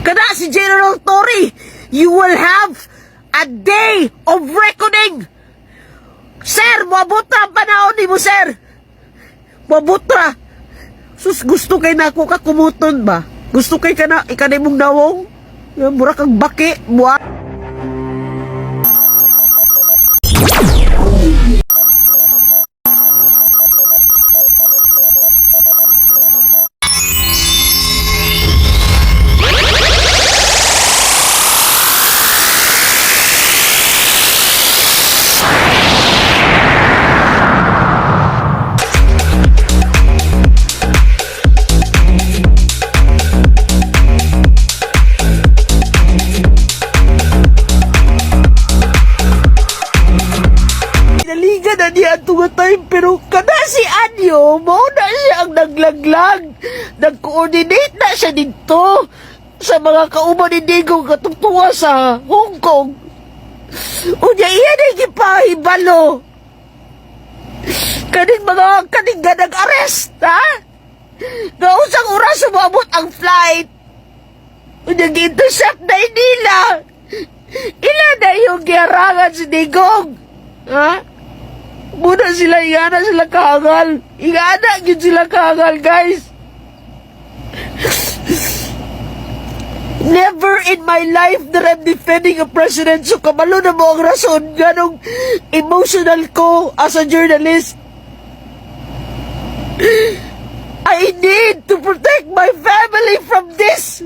Kada si General Tory, you will have a day of reckoning. Sir, mabutra ang panahon ni mo, sir. Mabutra. Sus, gusto kay na ako ka kumuton ba? Gusto kay ka na, ikanay mong nawong? Yan, Mura kang baki, buwa. Anyo, mao na siya ang naglaglag. Nag-coordinate na siya dito sa mga kauban ni Digo katungtunga sa Hong Kong. Unya iya na gipahibalo. Kaning mga kaning nga nag-arrest, ha? Gausang oras sumabot ang flight. Unya gi-intercept na nila. Ilan na yung giarangan si Digong? Ha? Muna sila, ingana sila kahangal. Ingana yun sila kahangal, guys. Never in my life that I'm defending a president so kamalo na mo ang rason ganong emotional ko as a journalist. I need to protect my family from this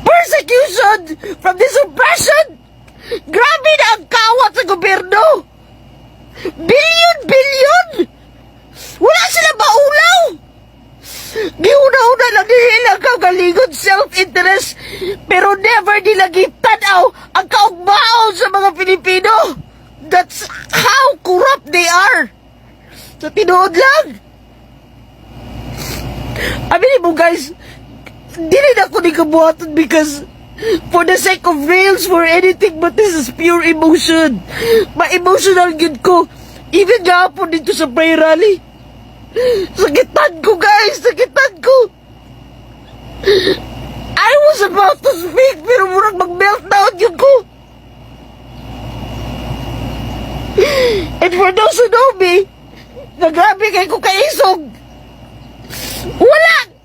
persecution, from this oppression. Grabe na ang kawat sa gobyerno. Billion, billion! Wala sila maulaw! Giuna-una lang nila kagalingon self-interest pero never nila gitanaw ang kaugmao sa mga Pilipino. That's how corrupt they are. Sa tinuod lang. Aminin mo guys, dili kabuhaton because for the sake of rails for anything but this is pure emotion. Ma-emotional yun ko. Even gahapon dito sa prayer rally. Sakitan ko guys, sakitan ko. I was about to speak pero murag mag-meltdown yun ko. And for those who know me, na grabe kay ko kaisog. Wala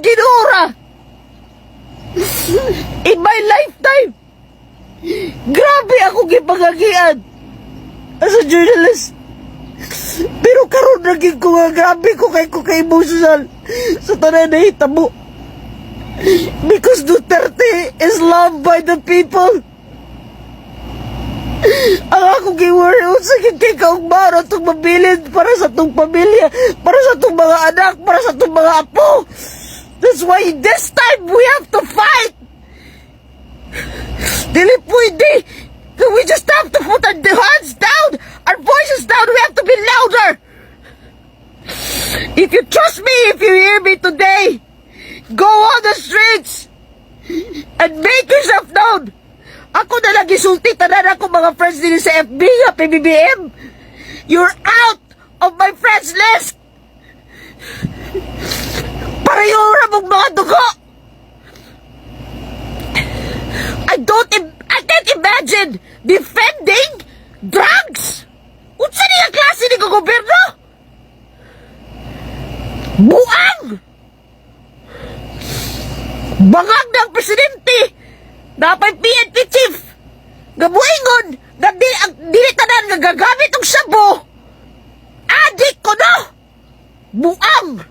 ginura! In my lifetime! Grabe ako gipagagian as a journalist. Pero karon naging ko nga grabe ko kay ko kay emotional sa tanan na hitabo. Because Duterte is loved by the people. Ang akong giworry unsa gid kay kaugmaro tong mabilin para sa tong pamilya, para sa tong mga anak, para sa tong mga apo. That's why this time we have to fight. Dili pwede. We just have to put our hands down, our voices down. We have to be louder. If you trust me, if you hear me today, go on the streets and make yourself known. Ako na lang isulti tanan ako mga friends din sa FB nga PBBM. You're out of my friends list. Pareho ra mong mga dugo. I don't I can't imagine defending drugs. Unsa niya klase ni gobyerno? Buang! Bangag ng presidente! Dapat PNP chief! Gabuingon! Na di, ang dili tanan nga gagamit og sabo! Adik ko no! Buang!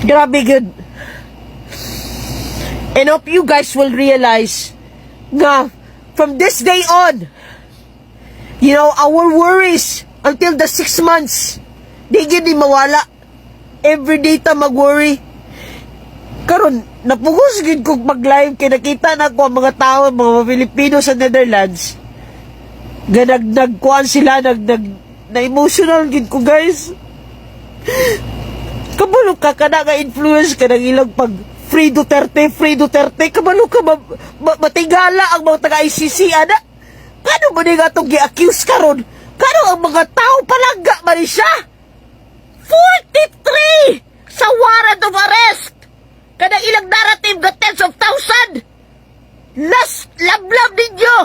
Grabe good. And hope you guys will realize nga from this day on, you know, our worries until the six months, di gid di mawala. Every day ta mag-worry. Karon, napugos gid kog mag-live kay nakita na ko ang mga tao, mga Pilipino sa Netherlands. Nga nag nagkuan sila, nag, nag na emotional gid ko guys. Kabalo ka ka na nga influence ka ng ilang pag Free Duterte, Free Duterte, kabalo ka ma, ma, matigala ang mga taga-ICC, ana? Kano ba nga itong gi-accuse karon Kano ang mga tao palangga man ni siya? 43 sa warrant of arrest. Kada ilang narrative nga tens of thousand. Las lablab ninyo.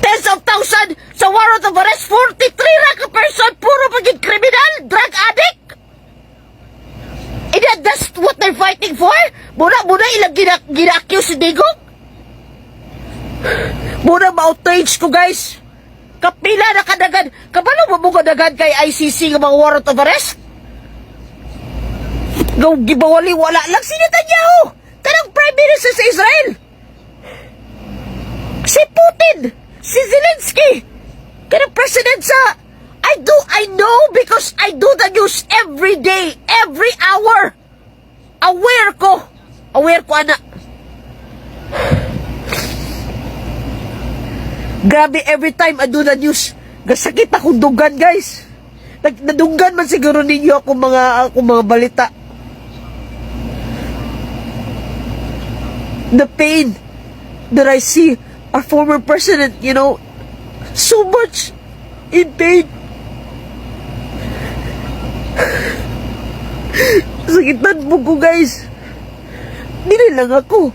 Tens of thousand sa warrant of arrest. 43 ra ka person. Puro paging kriminal. Drug addict. And that, that's what they're fighting for? Muna-muna ilang gina, gina-accuse si Digong? Muna ma-outrage ko, guys. Kapila na kadagan. Kabalo mo mo kadagan kay ICC ng mga warrant of arrest? Gaw gibawali wala lang si Netanyahu. Kanang prime minister sa Israel. Si Putin. Si Zelensky. Kanang president sa... I do, I know because I do the news every day, every hour. Aware ko. Aware ko, anak. Grabe, every time I do the news, gasakit akong dugan, guys. Nag nadunggan man siguro ninyo ako mga ako mga balita. The pain that I see our former president, you know, so much in pain. Sakitan mo ko, guys. Dili lang ako.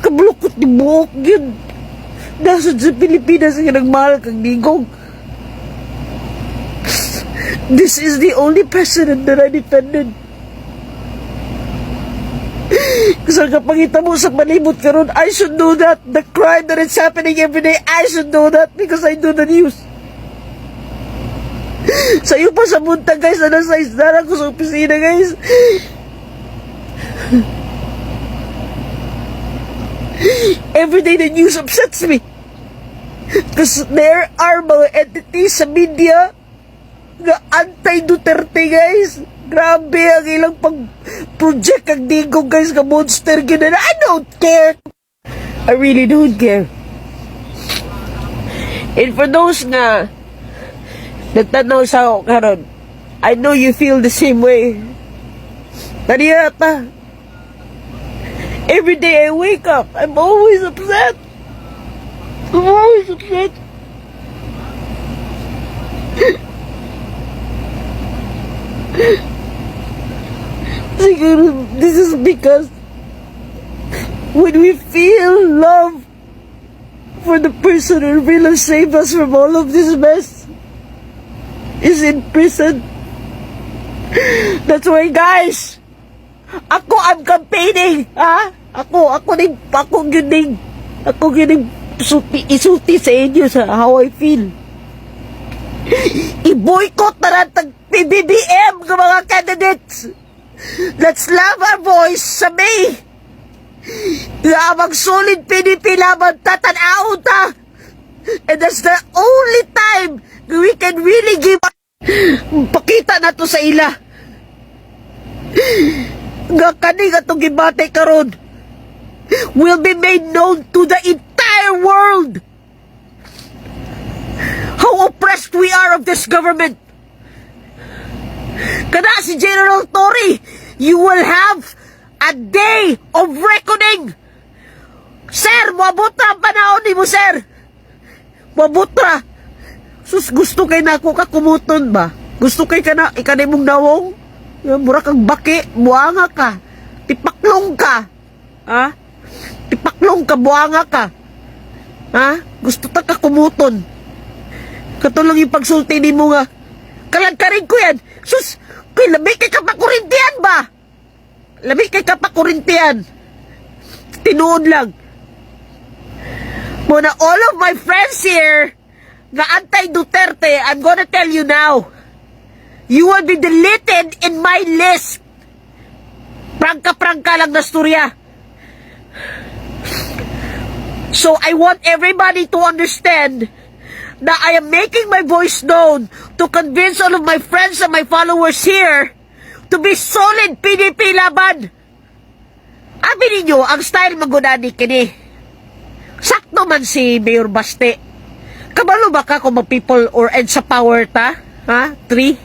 Kablukot ni buhok yun. Nasod sa Pilipinas nga nagmahal kang nigong. This is the only president that I defended. Kasi kapangita mo sa palibot karon, I should do that. The crime that is happening every day, I should do that because I do the news. Sa iyo pa sa buntag guys, na nasa isdara ko sa opisina guys. Every day the news upsets me. Because there are mga entities sa media nga anti-Duterte guys. Grabe ang ilang pag-project ang digong guys nga monster gina I don't care. I really don't care. And for those nga nagtanaw sa ako karon, I know you feel the same way. Taniyata. Every day I wake up, I'm always upset. I'm always upset. This is because when we feel love for the person who really saved us from all of this mess is in prison. That's why, guys, ako I'm campaigning, ha? Ako, ako din, ako gining, ako gining suti, isuti sa inyo sa how I feel. I-boycott na natin PBBM ng mga candidates. Let's love our voice sa May. Lamang solid PDP laban tatanaw ta. And that's the only time we can really give pakita na to sa ila. Nga kani nga itong gibate karon will be made known to the entire world how oppressed we are of this government. Kada si General Tory, you will have a day of reckoning. Sir, mabutra ang panahon ni mo, sir. Mabutra. Sus, gusto kay na ako kakumuton ba? Gusto kay ka na, ikanay mong nawong? Yan, Mura kang baki, buanga ka. Tipaklong ka. Ha? Tipaklong ka, buanga ka. Ha? Gusto ta ka kumuton. Katulong yung pagsulti ni mo nga. Kalagkarin ko yan. Sus, kay labi kay kapakurintiyan ba? Labi kay kapakurintiyan. Tinuod lang. Muna all of my friends here nga anti-Duterte, I'm gonna tell you now. You will be deleted in my list. Prangka-prangka lang na storya. So I want everybody to understand that I am making my voice known to convince all of my friends and my followers here to be solid PDP laban. Abi ninyo, ang style magunani kini. Sakto man si Mayor Baste. Kabalo ba ka kung mag-people or end sa power ta? Ha? Three?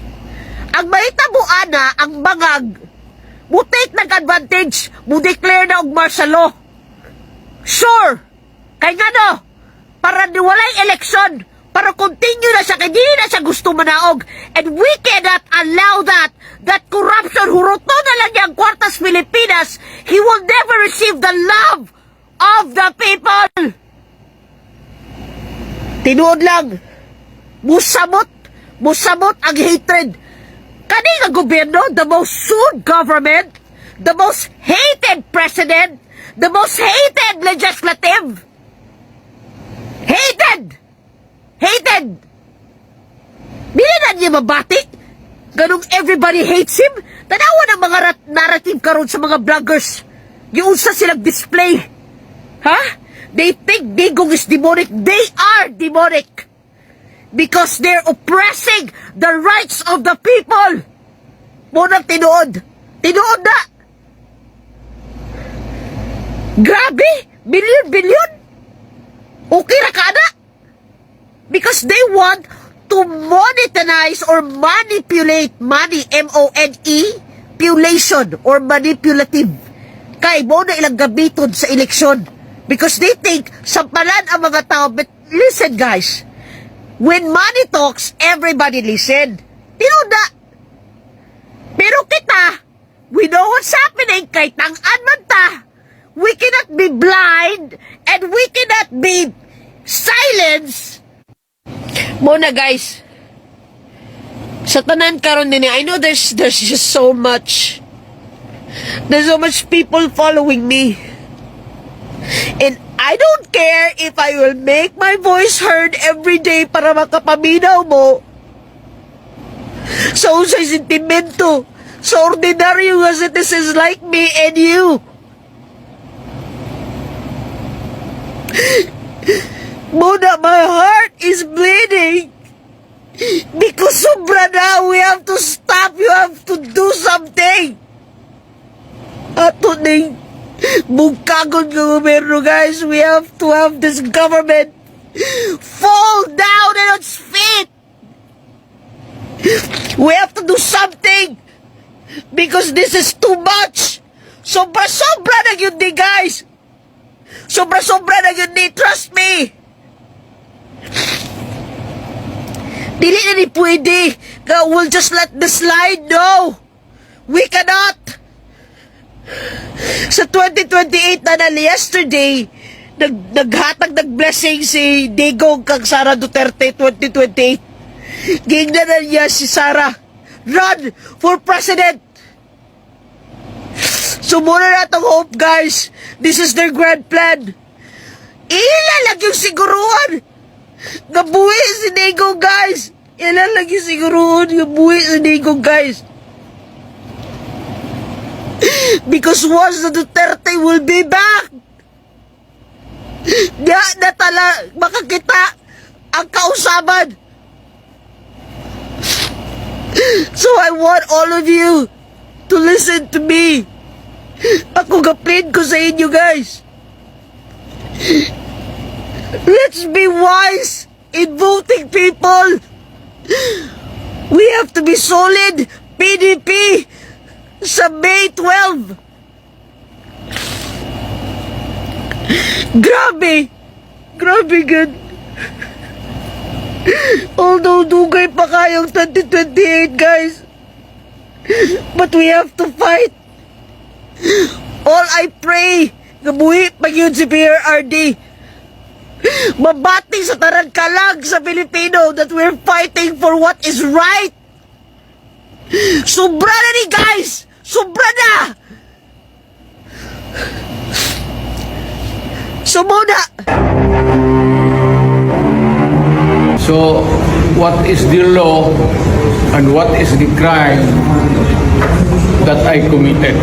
Ang mahita mo, ana, ang bangag, mo take nag-advantage, mo declare na og martial law. Sure! Kay nga no, para niwalay eleksyon, para continue na siya kay di na siya gusto manaog. And we cannot allow that that corruption huruto na lang niya ang kwartas Pilipinas. He will never receive the love of the people. Tinuod lang. Musamot, musamot ang hatred. Kani nga gobyerno, the most sued government, the most hated president, the most hated legislative. Hated! Hated! Dili na niya mabati. Ganong everybody hates him. Tanawa ng mga rat- narrative karon sa mga vloggers. Yung sa silang display. Ha? They think Digong is demonic. They are demonic. Because they're oppressing the rights of the people. Munang tinuod. Tinuod na. Grabe! Bilyon-bilyon! Okay ra ka? Because they want to monetize or manipulate money, M-O-N-E, pulation or manipulative. Kay mo na ilang gamiton sa eleksyon. Because they think, sampalan ang mga tao. But listen guys, when money talks, everybody listen. Tinuda. Pero kita, we know what's happening kay tang-an man ta. We cannot be blind and we cannot be silence. Muna guys, sa tanan karon din I know there's there's just so much there's so much people following me. And I don't care if I will make my voice heard every day para makapaminaw mo sa usay sentimento sa ordinaryo nga citizens like me and you. Muna, my heart is bleeding. Because sobra na, we have to stop. You have to do something. Ato ning bugkagon ng gobyerno, guys. We have to have this government fall down on its feet. We have to do something. Because this is too much. Sobra-sobra na yun di, guys. Sobra-sobra na yun di. Trust me. Dili na ni pwede. Ka, We'll just let the slide. No. We cannot. Sa 2028 na nali yesterday, nag, naghatag nag-blessing si Digong kang Sara Duterte 2028. Gingnan na niya si Sara. Run for president. Sumuna na itong hope, guys. This is their grand plan. Ilalag yung siguruhan. Gabuhi si Nego, guys. Ilalag yung siguruhan. Gabuhi si Nego, guys. Because once the Duterte will be back, Diya na tala, makakita ang kausaban. So I want all of you to listen to me. Ako gaplin ko sa inyo, guys. Let's be wise in voting, people. We have to be solid. PDP sa May 12. Grabe! Grabe gan. Although dugay pa kayong 2028, guys. But we have to fight. All I pray, gabuhi pag yun si PRRD. Mabati sa tarang kalag sa Pilipino that we're fighting for what is right. Sobra na ni guys! Sobra na! Sumuna! So, what is the law and what is the crime that I committed?